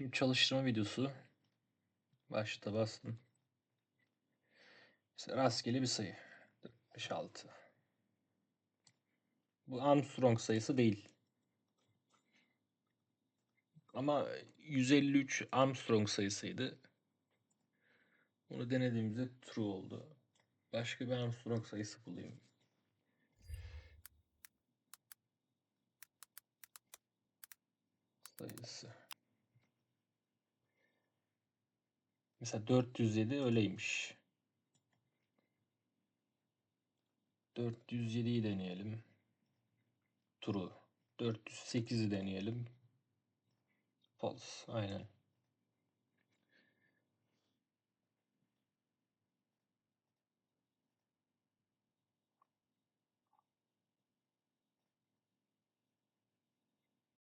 Şimdi çalıştırma videosu. Başta bastım. Mesela rastgele bir sayı. 5-6. Bu Armstrong sayısı değil. Ama 153 Armstrong sayısıydı. Bunu denediğimizde true oldu. Başka bir Armstrong sayısı bulayım. Sayısı. Mesela 407 öyleymiş. 407'yi deneyelim. True. 408'i deneyelim. False. Aynen.